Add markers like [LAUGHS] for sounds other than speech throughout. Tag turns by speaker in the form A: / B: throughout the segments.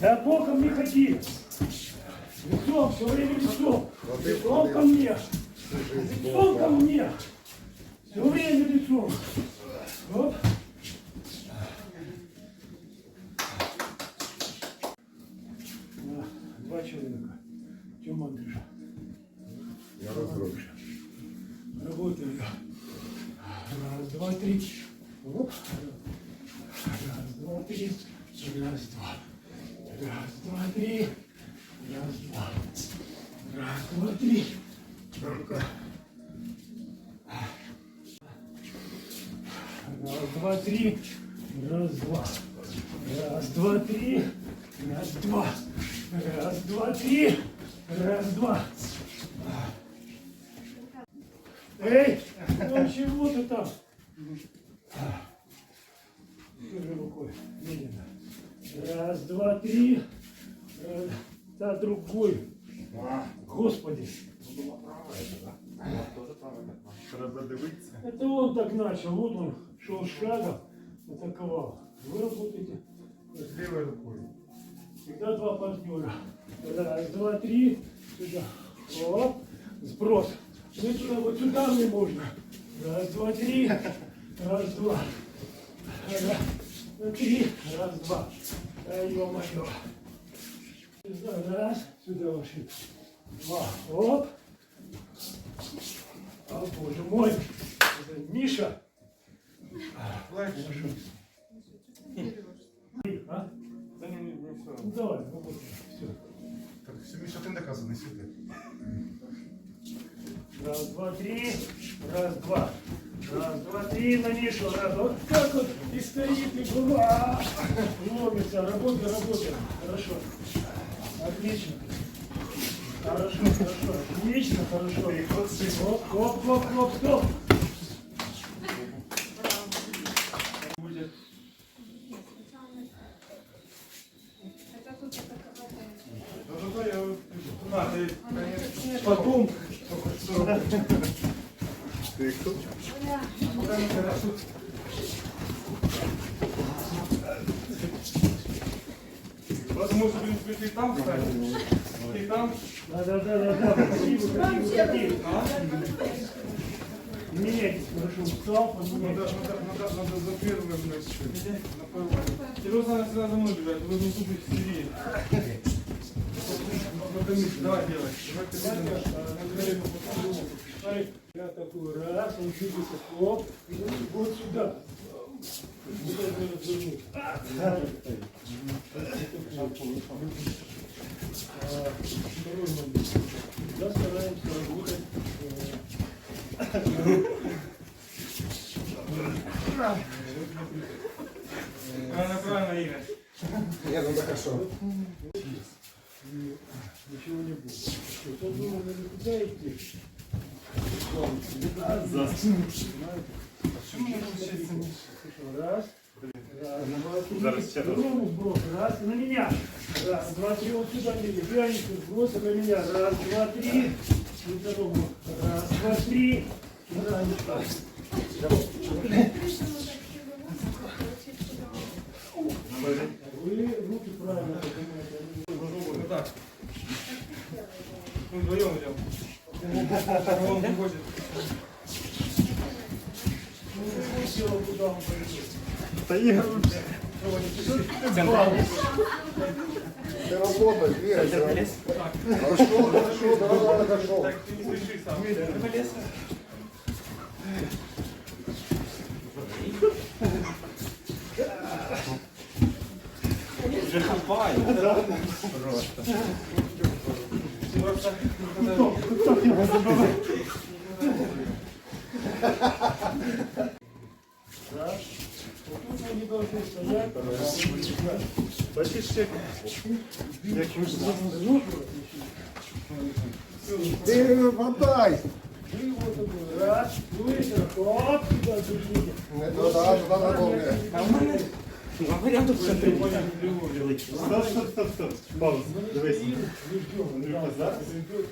A: Да боком не ходи. Лицом, все время лицом. Лицом ко мне. Лицом ко мне. Все время лицом. Три. Оп. Раз, два, три. Раз, два. Раз, два, три. Раз, два. Раз, два, три. Раз, два, три. Раз, два. Раз, два, три. Раз, два. Раз, два, три. Раз, два. Эй, ну чего ты там? Держи рукой, медленно. Раз, два, три. Раз, да, другой. Господи.
B: Треба дивитися.
A: Это он так начал. Вот он шел шагом, атаковал. Вы работаете
B: З лівою рукою.
A: всегда два партнера. Раз, два, три. Сюда. Оп. Сброс. Ну вот сюда мне можно. Раз, два, три. Раз, два. Раз, два, три. Раз, два. Ай, ё-моё. Сюда, Раз. Сюда ваши. Два. Оп. О, боже мой. Это Миша.
B: Легше.
A: А?
B: Та ні, ні, не все.
A: Ну давай, работай. Все.
B: Так, все, Міша, ти наказаний сюди.
A: Раз, два, три. Раз, два. Раз, два, три. На Мишу. Раз, вот так вот. И стоит, и бува. Ломится. Работай, работай. Хорошо. Отлично. Хорошо, хорошо. Отлично, хорошо. И вот Оп, оп, оп, оп, стоп.
B: Буде. Ну, зато я... На, ти, конечно,
A: Потом.
B: Что, в принципе, ты там станешь, ты там,
A: Да, да, да, да, да. Красиво, красиво. Меняйтесь, хорошо.
B: Надо,
A: поменяйтесь.
B: надо, надо, надо за первым вместе. Напевно. Тебе надо всегда за мной бежать, вы должны быть впереди. Давай делай. Давай ты.
A: Я такой раз, он и вот сюда. Я Второй момент. Всегда стараемся работать. э,
B: Правильно, правильно, Игорь.
C: Нет, ну так а что?
A: и ничего не будет. Тот думал, надо куда идти? Раз. Раз. Другому сброс. Раз, на меня. Раз, два, три. Вот сюда мне. Пьяницу сброса на меня. Раз, два, три. Раз, два, три. Вы руки правильно поднимаете.
B: Так. Мы вдвоем идем. Он не
A: все, куда он пойдет.
B: Да я
C: Ты работай, двигайся. Хорошо, хорошо, давай, хорошо.
B: Так, ты не спеши сам.
A: Раз. [LAUGHS] Вот тут они должны стоять.
B: Бачиш, як як їм
C: Ты мотай.
A: Вы вот такой раз, быстро, хоп, сюда держите.
C: Ну да, туда надолго.
B: Стоп, стоп, стоп, стоп. Пауза. Дивись.
A: Ждем,
B: Андрюха,
A: да,
B: зараз?
A: идет.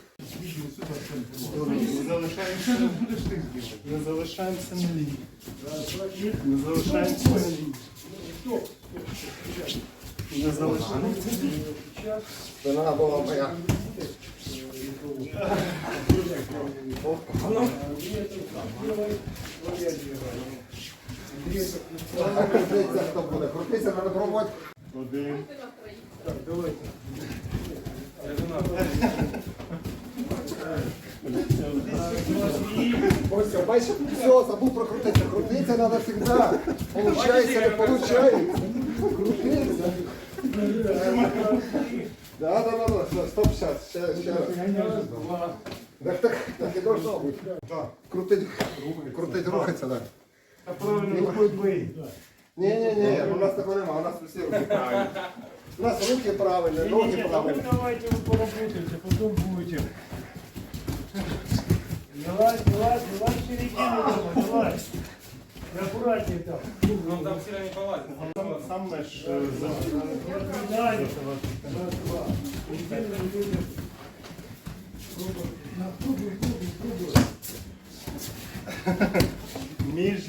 B: Не залишаємося. Будеш ти збігати. Не залишаємося на лінії.
A: Раз, два, три.
B: Не залишаємося на лінії. Не.
C: Спина була моя. Крутиться, хто буде. Крутиться, треба пробувати.
B: Один.
A: Так, давайте. Раз, два, три.
C: Ось, все, бачиш, все, забув прокрутитися. Крутитися треба завжди. Получається, не получається. Крутитися. Да, да, да, да, все, стоп, сейчас, сейчас, сейчас.
A: Раз, два.
C: Так, так, так і должно бути. Так, крутить, крутить, рухаться, так.
B: А правильно ходьби.
C: Ні, ні, ні, у нас такого немає, у нас всі руки правильні. У нас руки правильні, ноги
A: Не-не-не,
C: правильні.
A: ну давайте вы поработаете, потом будете. Давай, давай, давай в середину, Рома, давай. И аккуратнее там.
B: Ну там сильно не полазить. Сам, сам наш е, за-
A: Далее. Раз, два. Идете. Пробуй. На, пробуй, пробуй, пробуй.
B: між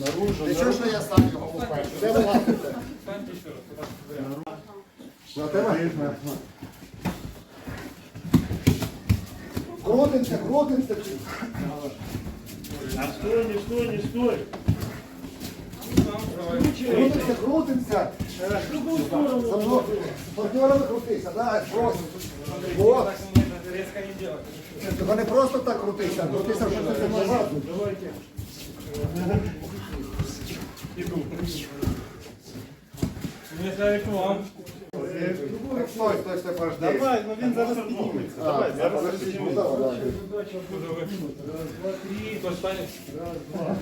B: наружу.
C: Нічого, що я сам його купаю. Де ви лапите?
B: Станьте ще раз.
C: На тебе? Крутимся, крутимся.
A: А стой, не стой, не стой.
C: Крутимся, крутимся.
A: В другую сторону.
C: мною. Партнерами крутися, да, просто. Вот.
B: Резко не делать.
C: Тільки не просто так крутися, а крутися вже це багато.
A: Давайте.
B: Иду. Мне сказали к вам. Давай, ну він зараз підніметься.
C: А,
B: Давай, зараз
C: подожди, ну
B: підніметься.
C: давай, давай.
A: Удача будет. Раз, два, три.
B: Хто стане?
A: Раз, два.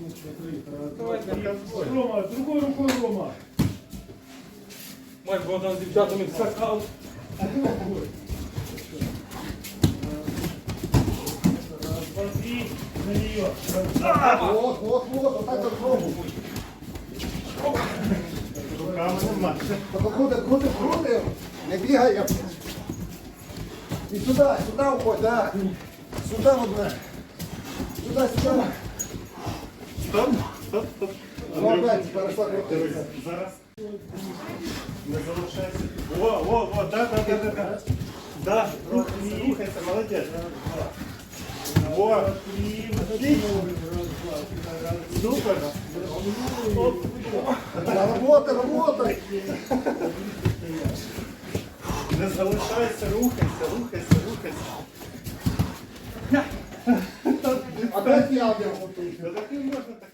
A: Ну, смотри, раз, два,
B: Давай,
A: три.
B: так,
A: Рома, другой рукой Рома.
B: Мать Богдан з дівчатами скакав.
A: А ты рукой. Раз, два, три. На нее. Раз,
C: Вот, вот, вот, отак от пробуй.
B: Руками
C: крутим, крутим, крутим. Не бігаємо. І сюди, сюди уходь, да. Сюди одне. Сюди, сюди.
B: Стоп, стоп, стоп.
C: Ну, опять перейшла крутитися.
B: Зараз. Не залишайся. О, о, о, да, да, да, да, да. Да, рухайся, рухайся, молодець. О,
A: три.
B: Супер.
C: Робота, робота.
B: Не залишайся, рухайся, рухайся, рухайся.
C: Опять я
B: можна так